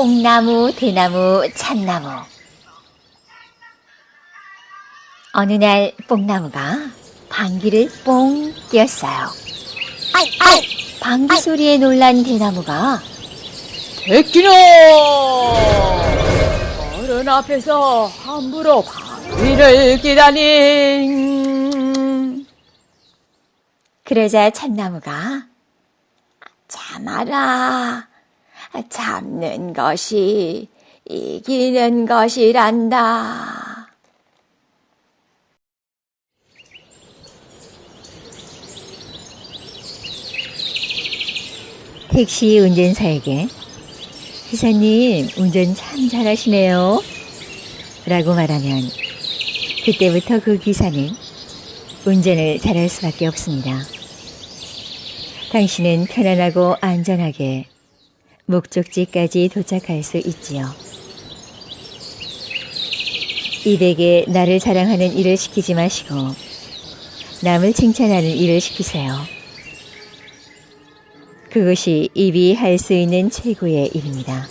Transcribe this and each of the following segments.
뽕나무, 대나무, 참나무. 어느 날 뽕나무가 방귀를 뽕 뀌었어요. 아이, 아이! 방귀 소리에 놀란 대나무가 백기노! 어른 앞에서 함부로 바위를 기다니. 그러자 참나무가 참아라. 참는 것이 이기는 것이란다. 택시 운전사에게 기사님 운전 참 잘하시네요. 라고 말하면 그때부터 그 기사는 운전을 잘할 수밖에 없습니다. 당신은 편안하고 안전하게 목적지까지 도착할 수 있지요. 이백에 나를 자랑하는 일을 시키지 마시고 남을 칭찬하는 일을 시키세요. 그것이 입이 할 수 있는 최고의 일입니다.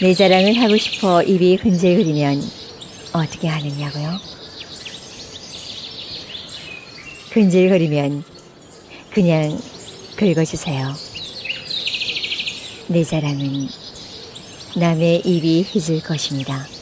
내 자랑을 하고 싶어 입이 흔들거리면 어떻게 하느냐고요? 근질거리면 그냥 긁어주세요. 내 자랑은 남의 입이 휘질 것입니다.